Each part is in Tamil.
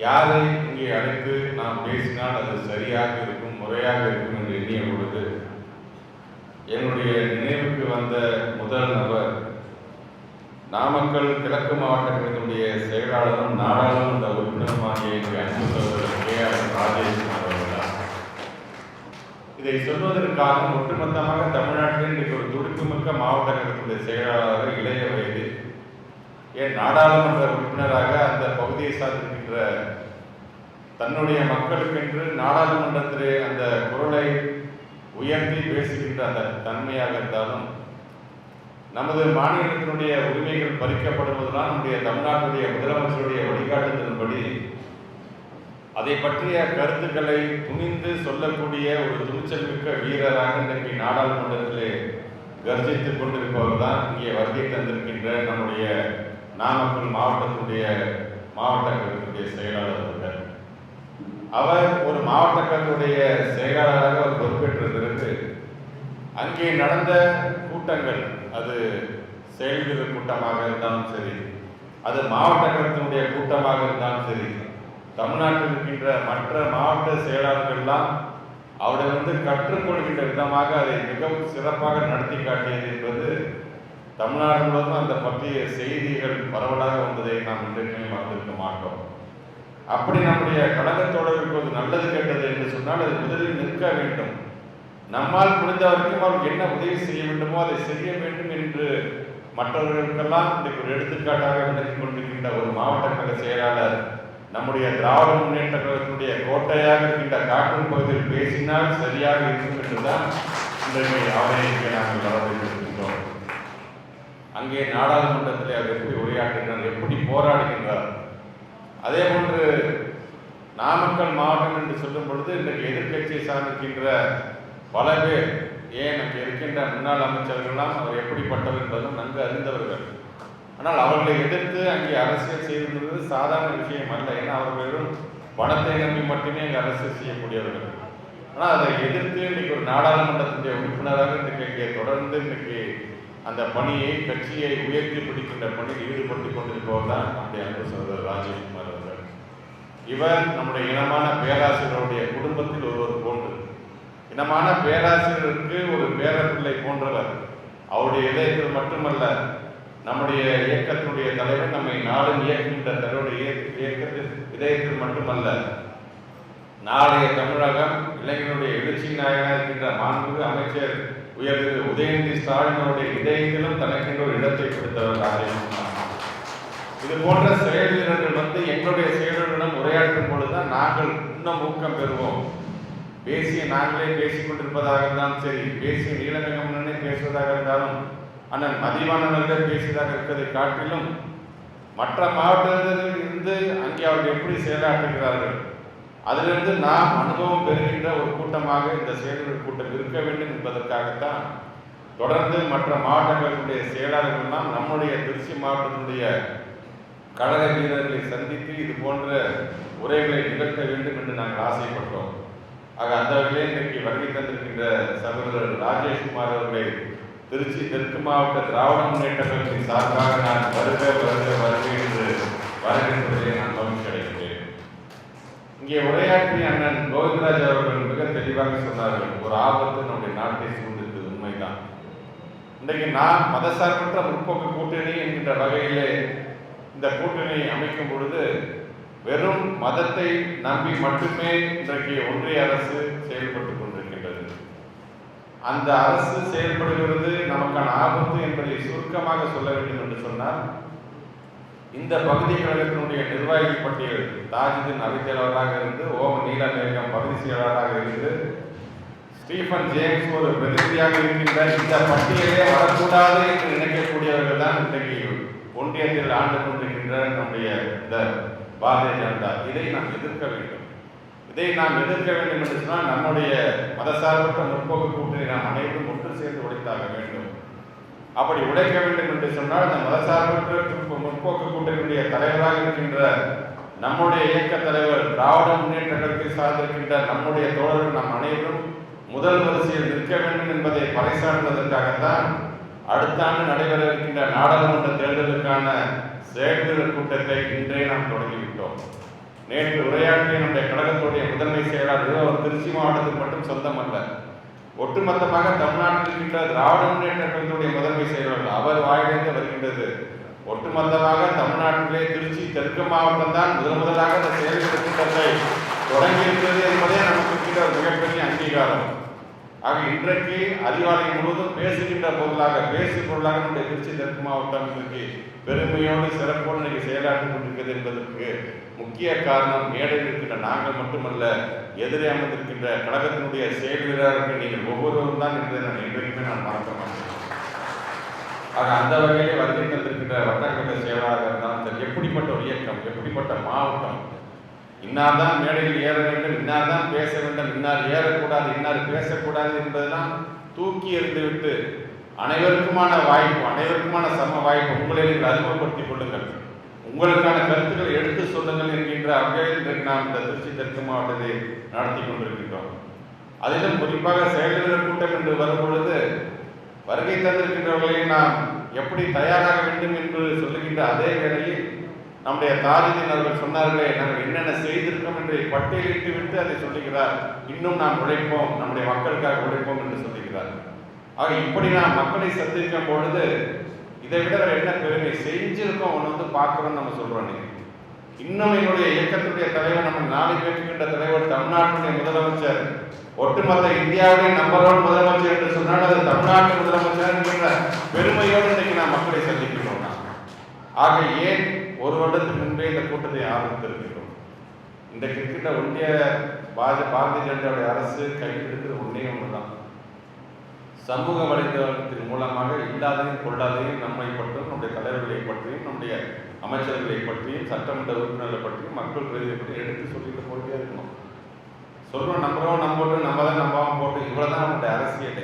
யாரை இங்கே அழைத்து நாம் பேசினால் அது சரியாக இருக்கும் முறையாக இருக்கும் என்று எண்ணிய பொழுது என்னுடைய நினைவுக்கு வந்த முதல் நபர் நாமக்கல் கிழக்கு மாவட்ட கழகத்தினுடைய செயலாளரும் நாடாளுமன்ற உறுப்பினருமாகிய எங்கள் அன்பு சகோதரர் கே ஆர் ராஜேஷ்குமார் அவர்கள் இதை சொல்வதற்காக ஒட்டுமொத்தமாக தமிழ்நாட்டில் இன்றைக்கு ஒரு துடிப்புமிக்க மாவட்ட கழகத்தினுடைய செயலாளராக இளைய வயது ஏன் நாடாளுமன்ற உறுப்பினராக அந்த பகுதியை சார்ந்திருக்கின்ற தன்னுடைய மக்களுக்கென்று நாடாளுமன்றத்திலே அந்த குரலை உயர்த்தி பேசுகின்ற அந்த தன்மையாக இருந்தாலும் நமது மாநிலத்தினுடைய உரிமைகள் பறிக்கப்படுவதுதான் நம்முடைய தமிழ்நாட்டுடைய முதலமைச்சருடைய வழிகாட்டுதலின்படி அதை பற்றிய கருத்துக்களை துணிந்து சொல்லக்கூடிய ஒரு துணிச்சல் மிக்க வீரராக இன்றைக்கு நாடாளுமன்றத்திலே கர்ஜித்துக் கொண்டிருப்பவர் தான் இங்கே வருகை தந்திருக்கின்ற நம்முடைய நாமக்கல் மாவட்டத்துடைய மாவட்ட கழகத்துடைய செயலாளர் இருந்தார் அவர் ஒரு மாவட்ட கழகத்துடைய செயலாளராக அவர் பொறுப்பேற்றிருந்திருந்து அங்கே நடந்த கூட்டங்கள் அது செயல்கிற கூட்டமாக இருந்தாலும் சரி அது மாவட்ட கழகத்தினுடைய கூட்டமாக இருந்தாலும் சரி தமிழ்நாட்டில் இருக்கின்ற மற்ற மாவட்ட செயலாளர்கள்லாம் அவரை வந்து கற்றுக்கொள்கின்ற விதமாக அதை மிகவும் சிறப்பாக நடத்தி காட்டியது என்பது தமிழ்நாடு முழுவதும் அந்த பற்றிய செய்திகள் பரவலாக வந்ததை நாம் இன்றைக்குமே மறந்திருக்க மாட்டோம். அப்படி நம்முடைய கழகத்தோடு ஒரு நல்லது கெட்டது என்று சொன்னால் அது முதலில் நிற்க வேண்டும். நம்மால் முடிந்த வரைக்கும் அவருக்கு என்ன உதவி செய்ய வேண்டுமோ அதை செய்ய வேண்டும் என்று மற்றவர்களுக்கெல்லாம் இன்றைக்கு ஒரு எடுத்துக்காட்டாக விளங்கி கொண்டிருக்கின்ற ஒரு மாவட்ட கழக செயலாளர் நம்முடைய திராவிட முன்னேற்ற கழகத்தினுடைய கோட்டையாக இருக்கின்ற காட்டூர் பகுதியில் பேசினால் சரியாக இருக்கும் என்றுதான் இன்றைக்கு அவரை நாங்கள் வரவேற்கிறோம். அங்கே நாடாளுமன்றத்தில் அவர் எப்படி உரையாற்றுகிறார் எப்படி போராடுகின்றார். அதே போன்று நாமக்கல் மாவட்டம் என்று சொல்லும் பொழுது இன்றைக்கு எதிர்க்கட்சியை சார்ந்திருக்கின்ற பல பேர் ஏன் அங்கே இருக்கின்ற முன்னாள் அமைச்சர்கள்லாம் அவர் எப்படிப்பட்டவர் என்பதும் நன்கு அறிந்தவர்கள். ஆனால் அவர்களை எதிர்த்து அங்கே அரசியல் செய்திருந்தது சாதாரண விஷயம் அல்ல. ஏன்னா அவர்கள் பணத்தை நம்பி மட்டுமே அங்கே அரசியல் செய்யக்கூடியவர்கள். ஆனால் அதை எதிர்த்து இன்னைக்கு ஒரு நாடாளுமன்றத்தினுடைய உறுப்பினராக இன்றைக்கு இங்கே தொடர்ந்து இன்றைக்கு அந்த பணியை கட்சியை உயர்த்தி பிடிக்கின்ற பணியில் ஈடுபட்டு கொண்டிருப்பவர் தான் நம்முடைய அன்பு சகோதரர் ராஜேஷ்குமார் அவர்கள். இவர் நம்முடைய இனமான பேராசிரியருடைய குடும்பத்தில் ஒருவர் போன்று இனமான பேராசிரியருக்கு ஒரு பேரப்பிள்ளை போன்றவர். அவருடைய இதயத்தில் மட்டுமல்ல நம்முடைய இயக்கத்தினுடைய தலைவர் நம்மை நாடும் இயக்குகின்ற தலைவருடைய இயக்கத்தில் இதயத்தில் மட்டுமல்ல நாளைய தமிழகம் இளைஞருடைய எழுச்சி நாயகனாக இருக்கின்ற மாண்பு அமைச்சர் உயர் உதயநிதி ஸ்டாலினுடைய இதயத்திலும் தனக்கென்று ஒரு இடத்தை கொடுத்தவர் இது போன்ற செயல் வீரர்கள் வந்து எங்களுடைய செயலர்களிடம் உரையாற்றும் பொழுதுதான் நாங்கள் இன்னும் ஊக்கம் பெறுவோம். பேசிய நாங்களே பேசிக் கொண்டிருப்பதாக இருந்தாலும் சரி. பேசிய நீலமிகமுடனே பேசுவதாக இருந்தாலும் அண்ணன் மதிவானவர்கள் பேசியதாக இருப்பதை காட்டிலும் மற்ற மாவட்டத்தில் இருந்து அங்கே அவர்கள் எப்படி செயலாற்றுகிறார்கள்? அதிலிருந்து நாம் அனுபவம் பெறுகின்ற ஒரு கூட்டமாக இந்த செயலர்கள் கூட்டம் இருக்க வேண்டும் என்பதற்காகத்தான் தொடர்ந்து மற்ற மாவட்டங்களுடைய செயலாளர்கள்லாம் நம்முடைய திருச்சி மாவட்டத்தினுடைய கழக வீரர்களை சந்தித்து இது போன்ற உரைகளை நிகழ்த்த வேண்டும் என்று நாங்கள் ஆசைப்பட்டோம். ஆக அந்த வகையிலே இன்றைக்கு வருகை தந்திருக்கின்ற சகோதரர் ராஜேஷ்குமார் அவர்களை திருச்சி தெற்கு மாவட்ட திராவிட முன்னேற்ற கழகத்தின் சார்பாக நான் வருக வருக வருகை என்று வருகின்றதை நான் இங்கே உரையாற்றிய அண்ணன் கோவிந்தராஜ் அவர்கள் மிக தெளிவாக சொன்னார்கள் ஒரு ஆபத்து நம்முடைய நாட்டை சூழ்ந்திருக்கு உண்மைதான். இன்றைக்கு நான் மதசார்பற்ற முற்போக்கு கூட்டணி என்கின்ற வகையிலே இந்த கூட்டணி அமைக்கும் பொழுது வெறும் மதத்தை நம்பி மட்டுமே இன்றைக்கு ஒன்றிய அரசு செயல்பட்டு கொண்டிருக்கின்றது. அந்த அரசு செயல்படுகிறது நமக்கான ஆபத்து என்பதை சுருக்கமாக சொல்ல வேண்டும் என்று சொன்னால் இந்த பகுதி கழகத்தினுடைய நிர்வாகிகள் பட்டியல் தாஜுதீன் அவைத்தலைவராக இருந்து ஓம் நீலமேகம் பகுதி செயலாளராக இருந்து ஸ்டீஃபன் ஜேம்ஸ் ஒரு பிரதிநிதியாக இருக்கின்ற இந்த பட்டியலே வரக்கூடாது என்று நினைக்கக்கூடியவர்கள் தான் இன்றைக்கு ஒன்றியத்தில் ஆண்டு கொண்டிருக்கின்ற நம்முடைய இந்த பாரதிய ஜனதா. இதை நாம் எதிர்க்க வேண்டும். இதை நாம் எதிர்க்க வேண்டும் என்று சொன்னால் நம்முடைய மதசார்பற்ற முற்போக்கு கூட்டணி நாம் அனைவரும் ஒன்று சேர்ந்து உடைத்தாக வேண்டும். அப்படி உடைக்க வேண்டும் என்று சொன்னால் அந்த மதசார்பற்ற முற்போக்கு கூட்டணியுடைய தலைவராக இருக்கின்ற நம்முடைய இயக்க தலைவர் திராவிட முன்னேற்ற கழகத்தை சார்ந்திருக்கின்ற நம்முடைய தோழர்கள் நாம் அனைவரும் முதல் வரிசையில் நிற்க வேண்டும் என்பதை பறைசாற்றுவதற்காகத்தான் அடுத்த ஆண்டு நடைபெற இருக்கின்ற நாடாளுமன்ற தேர்தலுக்கான செயல்வீரர் கூட்டத்தை இன்றே நாம் தொடங்கிவிட்டோம். நேற்று உரையாற்றிய நம்முடைய கழகத்துடைய முதன்மை செயலாளர் அவர் ஒரு திருச்சி மாவட்டத்துக்கு மட்டும் சொந்தம் அல்ல ஒட்டுமொத்தமாக தமிழ்நாட்டில் இருக்கின்ற திராவிட முன்னேற்ற கழகத்துடைய முதன்மை செயலாளர் அவர் வாயிலிருந்து வருகின்றது. ஒட்டுமொத்தமாக தமிழ்நாட்டிலே திருச்சி தெற்கு மாவட்டம் தான் முதன் முதலாக இந்த செயல்திட்ட திட்டத்தை தொடங்கியிருக்கிறது என்பதே நமக்கு இருக்கின்ற ஒரு மிகப்பெரிய அங்கீகாரம். ஆக இன்றைக்கு அதிகாலை முழுவதும் பேசுகின்ற பொருளாக பேசு பொருளாக நம்முடைய திருச்சி தெற்கு மாவட்டம் இன்றைக்கு பெருமையோடு சிறப்போடு இன்றைக்கு செயலாற்றிக் கொண்டிருக்கிறது என்பதற்கு முக்கிய காரணம் மேடையில் இருக்கின்ற நாங்கள் மட்டுமல்ல எதிரே அமர்ந்திருக்கின்ற கழகத்தினுடைய செயல் வீரர்கள் நீங்கள் ஒவ்வொருவரும் தான் என்பதை நான் என்றைக்குமே நான் மறக்க மாட்டேன். ஆக அந்த வகையிலே வருகை தந்திருக்கின்ற வட்டக்கட்ட செயலாளராக இருந்தாலும் சரி எப்படிப்பட்ட ஒரு இயக்கம் எப்படிப்பட்ட மாவட்டம்? இன்னார் தான் மேடையில் ஏற வேண்டும் இன்னார் தான் பேச வேண்டும் இன்னார் ஏறக்கூடாது இன்னார் பேசக்கூடாது என்பதெல்லாம் தூக்கி எறிந்துவிட்டு அனைவருக்குமான வாய்ப்பு அனைவருக்குமான சம வாய்ப்பு உங்களை நீங்கள் அறிமுகப்படுத்திக் கொள்ளுங்கள். உங்களுக்கான கருத்துக்களை எடுத்து சொல்லுங்கள் என்கின்ற வகையில் இன்றைக்கு நாம் இந்த திருச்சி தெற்கு மாவட்டத்தை நடத்தி கொண்டிருக்கின்றோம். அதிலும் குறிப்பாக செயல்கள் கூட்டம் என்று வரும் பொழுது வருகை தந்திருக்கின்றவர்களை நாம் எப்படி தயாராக வேண்டும் என்று சொல்லுகின்ற அதே வேளையில் நம்முடைய தாரிதின் அவர்கள் சொன்னார்களே நாங்கள் என்னென்ன செய்திருக்கோம் என்று பட்டியலிட்டு விட்டு அதை சொல்லுகிறார். இன்னும் நாம் உழைப்போம் நம்முடைய மக்களுக்காக உழைப்போம் என்று சொல்லுகிறார். ஆக இப்படி நாம் மக்களை சந்திக்கும் பொழுது இதை விட என்ன பெருமை? செஞ்சிருக்கோம் ஒன்று வந்து பார்க்கணும்னு நம்ம சொல்றோம் இன்னும் என்னுடைய இயக்கத்துடைய தலைவர் நம்ம நாளை பேசுகின்ற தலைவர் தமிழ்நாட்டுடைய முதலமைச்சர். ஒட்டுமொத்த இந்தியாவுடைய நம்பர் ஒன் முதலமைச்சர் என்று சொன்னால் அது தமிழ்நாட்டு முதலமைச்சர் என்கின்ற பெருமையோடு இன்னைக்கு நாம் மக்களை சந்திக்கிறோம் ஆக ஏன் ஒரு வருடத்துக்கு முன்பே இந்த கூட்டத்தை ஆரம்பித்திருக்கிறோம்? இன்றைக்கு இருக்கின்ற ஒன்றிய பாஜ பாரதிய ஜனதாவுடைய அரசு கையில் ஒன்றே ஒன்றுதான். சமூக வலைதளத்தின் மூலமாக இல்லாதையும் கொள்ளாதையும் நம்மை பற்றியும் நம்முடைய தலைவர்களை பற்றியும் நம்முடைய அமைச்சர்களை பற்றியும் சட்டமன்ற உறுப்பினர்களை பற்றியும் மக்கள் பிரதிகளை பற்றி எடுத்து சொல்லிட்டு போயிட்டே இருக்கணும். சொல்றோம் நம்புறோம் நம்போட்டு நம்ம தான் நம்பாம போட்டு இவ்வளவுதான் நம்முடைய அரசியல்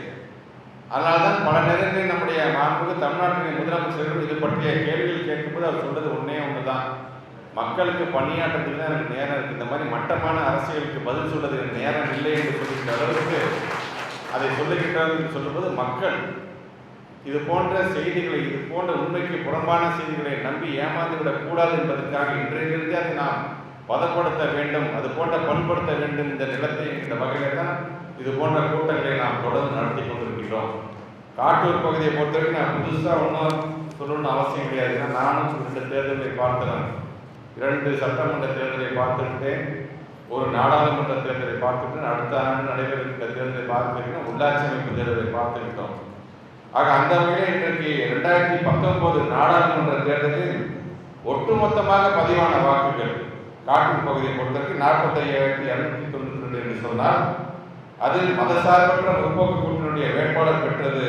அதனால தான் பல நேரங்களில் நம்முடைய மாண்புக்கு தமிழ்நாட்டின் முதலமைச்சர்கள் இது பற்றிய கேள்விகள் கேட்கும்போது அவர் சொல்றது ஒன்றே ஒன்று தான் மக்களுக்கு பணியாற்றுறதுக்கு தான் எனக்கு நேரம் இருக்கு. இந்த மாதிரி மட்டமான அரசியலுக்கு பதில் சொல்றது எனக்கு நேரம் இல்லை என்று சொல்லுகின்ற அளவுக்கு அதை சொல்லுகின்றார்கள் என்று சொல்லும்போது மக்கள் இது போன்ற செய்திகளை இது போன்ற உண்மைக்கு புறம்பான செய்திகளை நம்பி ஏமாந்துவிடக் கூடாது என்பதற்காக இன்றையிலிருந்தே அதை நாம் பதப்படுத்த வேண்டும் அது போன்ற பண்படுத்த வேண்டும் இந்த நிலத்தை இந்த வகையில தான் இது போன்ற கூட்டங்களை நாம் தொடர்ந்து நடத்தி கொண்டிருக்கின்றோம். காட்டூர் பகுதியை பொறுத்தவரைக்கும் நான் புதுசாக ஒன்றும் சொல்லணும்னு அவசியம் கிடையாது. ஏன்னா நானும் இந்த தேர்தலை பார்த்தவன் இரண்டு சட்டமன்ற தேர்தலை பார்த்துருக்கேன் ஒரு நாடாளுமன்ற தேர்தலை பார்த்துட்டு அடுத்த ஆண்டு நடைபெறுகின்ற தேர்தலை பார்த்துருக்கோம் உள்ளாட்சி அமைப்பு தேர்தலை பார்த்துக்கிட்டோம் ஆக அந்த வகையில் இன்றைக்கு ரெண்டாயிரத்தி பத்தொன்பது நாடாளுமன்ற தேர்தலில் ஒட்டுமொத்தமாக பதிவான வாக்குகள். காட்டூர் பகுதியை பொறுத்தவரைக்கும் நாற்பத்தி ஐயாயிரத்தி இரநூத்தி தொண்ணூற்றி ரெண்டு என்று சொன்னால் அதில் மதசார்பற்ற முற்போக்கு கூட்டணியுடைய வேட்பாளர் பெற்றது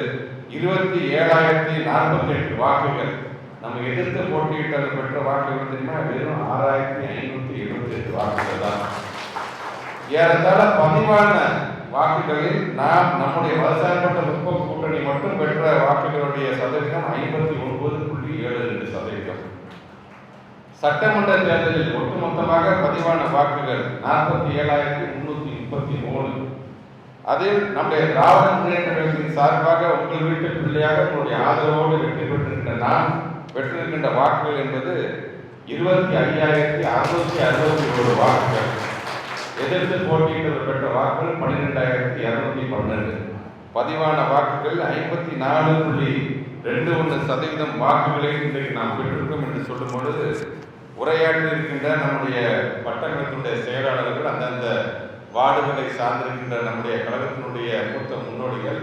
இருபத்தி ஏழாயிரத்தி நாற்பத்தி எட்டு வாக்குகள். நம்ம எதிர்த்து போட்டியிட்டவர் பெற்ற வாக்குகள் தெரியுமா? வெறும் ஆறாயிரத்தி ஐநூத்தி எழுபத்தி எட்டு வாக்குகள் தான். ஏறத்தாழ பதிவான வாக்குகளில் நாம் நம்முடைய மதசார்பற்ற முற்போக்கு கூட்டணி மட்டும் பெற்ற வாக்குகளுடைய சதவீதம் ஐம்பத்தி ஒன்பது புள்ளி ஏழு ரெண்டு சதவீதம். சட்டமன்ற தேர்தலில் ஒட்டுமொத்தமாக பதிவான வாக்குகள் நாற்பத்தி ஏழாயிரத்தி முன்னூத்தி முப்பத்தி மூணு. அதில் நம்முடைய திராவிட முன்னேற்ற கழகத்தின் சார்பாக உங்கள் வீட்டு பிள்ளையாக உங்களுடைய ஆதரவோடு வெற்றி பெற்றிருக்கின்ற நாம் பெற்றிருக்கின்ற வாக்குகள் என்பது இருபத்தி ஐயாயிரத்தி அறுநூத்தி அறுபத்தி ஒரு வாக்குகள். எதிர்த்து போட்டியிட்டவர் பெற்ற வாக்குகள் பன்னிரெண்டாயிரத்தி இரநூத்தி பன்னெண்டு. பதிவான வாக்குகள் ஐம்பத்தி நாலு புள்ளி ரெண்டு ஒன்று சதவீதம் வாக்குகளை இன்றைக்கு நாம் பெற்றிருக்கோம் என்று சொல்லும் பொழுது உரையாற்றி இருக்கின்ற நம்முடைய பட்டங்களத்தினுடைய செயலாளர்கள் அந்தந்த வார்டுகளை சார்ந்திருக்கின்ற நம்முடைய கழகத்தினுடைய மூத்த முன்னோடிகள்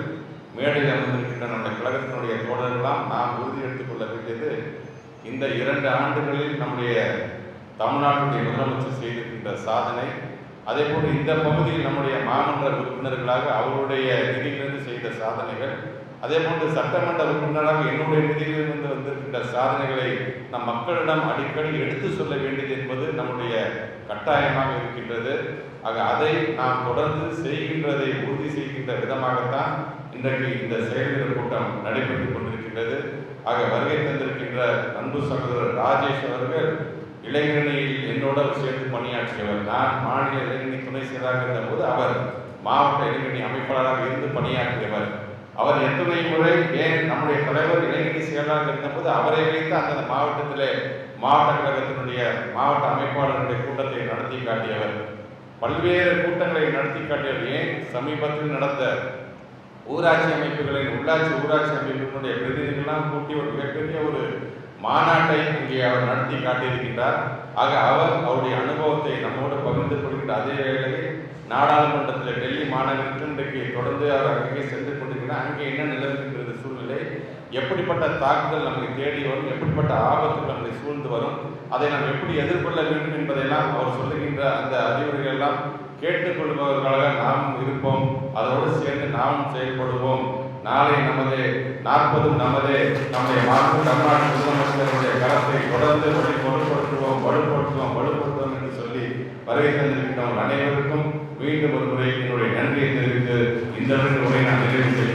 மேடையில் அமர்ந்திருக்கின்ற நம்முடைய கழகத்தினுடைய தோழர்களாம் நாம் உறுதி எடுத்துக் கொள்ள வேண்டியது இந்த இரண்டு ஆண்டுகளில் நம்முடைய தமிழ்நாட்டுடைய முதலமைச்சர் செய்திருக்கின்ற சாதனை. அதே போன்று இந்த பகுதியில் நம்முடைய மாமன்ற உறுப்பினர்களாக அவருடைய நிதியிலிருந்து செய்த சாதனைகள் அதே போன்று சட்டமன்ற உறுப்பினராக என்னுடைய நிதியிலிருந்து வந்திருக்கின்ற சாதனைகளை நம் மக்களிடம் அடிக்கடி எடுத்து சொல்ல வேண்டியது என்பது நம்முடைய கட்டாயமாக இருக்கின்றது. ஆக அதை நாம் தொடர்ந்து செய்கின்றதை உறுதி செய்கின்ற விதமாகத்தான் இன்றைக்கு இந்த செயல்திறன் கூட்டம் நடைபெற்றுக் கொண்டிருக்கின்றது. ஆக வருகை தந்திருக்கின்ற அன்பு சகோதரர் ராஜேஷ் அவர்கள் இளைஞரணியில் என்னோட சேர்ந்து பணியாற்றியவர் நான் மாநில இளைஞரணி துணை செயலாளர் இருந்தபோது அவர் மாவட்ட இளைஞரணி அமைப்பாளராக இருந்து பணியாற்றியவர். அவர் எத்தனை முறை ஏன் நம்முடைய தலைவர் இளைஞர் செயலாளர் இருந்தபோது அவரை வைத்து அந்த மாவட்டத்திலே மாவட்ட கழகத்தினுடைய மாவட்ட அமைப்பாளர்களுடைய கூட்டத்தை நடத்தி காட்டியவர். பல்வேறு கூட்டங்களை நடத்தி காட்டியவர். ஏன்? சமீபத்தில் நடந்த ஊராட்சி அமைப்புகளின் உள்ளாட்சி ஊராட்சி அமைப்புகளுடைய பிரதிநிதிகள்லாம் கூட்டி ஒரு மிகப்பெரிய ஒரு மாநாட்டை இங்கே அவர் நடத்தி காட்டியிருக்கின்றார். ஆக அவர் அவருடைய அனுபவத்தை நம்மோடு பகிர்ந்து கொள்கின்ற அதே வேளையில் நாடாளுமன்றத்தில் டெல்லி மாநகரத்தில் இன்றைக்கு தொடர்ந்து அவர் அங்கே சென்று கொண்டு கொண்டிருக்கிறார் அங்கே என்ன நிலவுகின்றது சூழ்நிலை? எப்படிப்பட்ட தாக்குதல் நம்மை தேடி வரும்? எப்படிப்பட்ட ஆபத்துகள் நம்மை சூழ்ந்து வரும்? அதை நாம் எப்படி எதிர்கொள்ள வேண்டும் என்பதையெல்லாம் அவர் சொல்லுகின்ற அந்த அறிவுரைகள் எல்லாம் கேட்டுக்கொள்பவர்களாக நாம் இருப்போம். அதோடு சேர்ந்து நாமும் செயல்படுவோம். நாளை நமது நாற்பதும் நமதே. நம்முடைய மாற்று தமிழ்நாடு முதலமைச்சருடைய கரத்தை தொடர்ந்து வழி வலுப்படுத்துவோம் வலுப்படுத்துவோம் வலுப்படுத்துவோம் என்று சொல்லி வருகை தந்திருக்கிறோம் அனைவருக்கும் மீண்டும் ஒரு முறை என்னுடைய நன்றியை தெரிவித்து இந்த உரை நான் நிறைவு செய்கிறேன். நன்றி